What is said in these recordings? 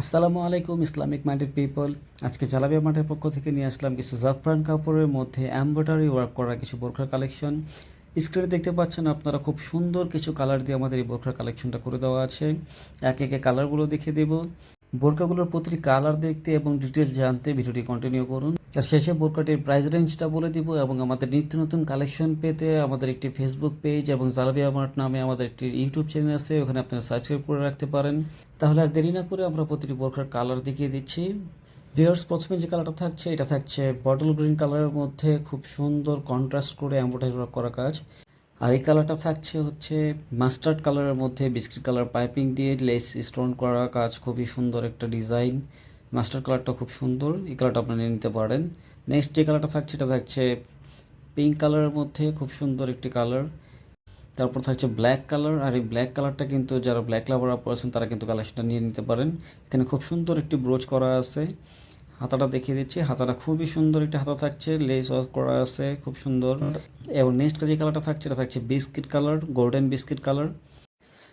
আসসালামু আলাইকুম, Islamic minded people. আজকে জালাবিয়া মাঠের পক্ষ থেকে নিয়ে আসলাম কিছু জাফরান কাপড়ের মধ্যে এমব্রয়ডারি ওয়ার্ক করা কিছু বোরখার কালেকশন। স্ক্রিনে দেখতে পাচ্ছেন আপনারা খুব সুন্দর কিছু কালার দিয়ে আমাদের এই বোরখার কালেকশনটা করে দেওয়া আছে। একে একে কালারগুলো দেখে দেব। বোরকাগুলোর প্রতিটি কালার দেখতে এবং ডিটেলস জানতে ভিডিওটি কন্টিনিউ করুন। আর শেষে বোরকাটির প্রাইস রেঞ্জটা বলে দিব এবং আমাদের নিত্য নতুন কালেকশন পেতে আমাদের একটি ফেসবুক পেজ এবং জালাবিয়া মার্ট নামে আমাদের একটি ইউটিউব চ্যানেল আছে, ওখানে আপনারা সাবস্ক্রাইব করে রাখতে পারেন। তাহলে আর দেরি না করে আমরা প্রতিটি বোরখার কালার দেখিয়ে দিচ্ছি। ভিউয়ার্স প্রথমে যে কালারটা থাকছে, এটা থাকছে বটল গ্রিন কালারের মধ্যে খুব সুন্দর কন্ট্রাস্ট করে এমব্রয়ডারি করা কাজ। আর এই কালারটা থাকছে হচ্ছে মাস্টার্ড কালারের মধ্যে বিস্কিট কালার পাইপিং দিয়ে লেস স্টোন করা কাজ, খুবই সুন্দর একটা ডিজাইন। মাস্টার্ড কালারটা খুব সুন্দর, এই কালারটা আপনি নিতে পারেন। নেক্সট যে কালারটা থাকছে, এটা থাকছে পিঙ্ক কালারের মধ্যে, খুব সুন্দর একটি কালার। তারপর থাকছে ব্ল্যাক কালার, আর এই ব্ল্যাক কালারটা কিন্তু যারা ব্ল্যাক লাভার আপ আছেন, তারা কিন্তু কালেকশনটা নিয়ে নিতে পারেন। এখানে খুব সুন্দর একটি ব্রোচ করা আছে। হাতাটা দেখিয়ে দিচ্ছি। হাতাটা খুবই সুন্দর একটা হাতা থাকছে। লেস ওয়ার্ক করা আছে, খুব সুন্দর। এবং নেক্সট যে কালারটা থাকছে, এটা থাকছে biscuit colour golden biscuit colour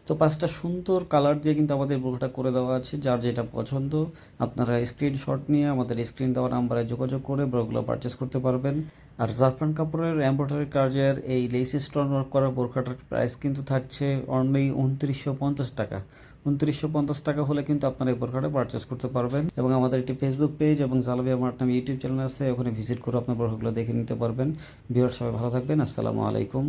তো পাঁচটা সুন্দর কালার দিয়ে কিন্তু আমাদের বোরখাটা করে দেওয়া আছে, যার যেটা পছন্দ। আপনারা স্ক্রিনশট নিয়ে আমাদের স্ক্রিন দেওয়া নাম্বারে যোগাযোগ করে ব্রগুলো পারচেস করতে পারবেন। আর জারফান কাপড়ের এম্ব্রয়ডারি কাজের এই লেস ওয়ার্ক করা বোরখাটার প্রাইস কিন্তু থাকছে অনলি উনত্রিশশো পঞ্চাশ টাকা। উনত্রিশশো পঞ্চাশ টাকা হলে কিন্তু আপনারা এই বোরখাটা পারচেস করতে পারবেন। এবং আমাদের একটি ফেসবুক পেজ এবং জালাবিয়া আমার নামে ইউটিউব চ্যানেল আছে, ওখানে ভিজিট করে আপনার বোরখাগুলো দেখে নিতে পারবেন। ভিউয়ার সবাই ভালো থাকবেন। আসসালামু আলাইকুম।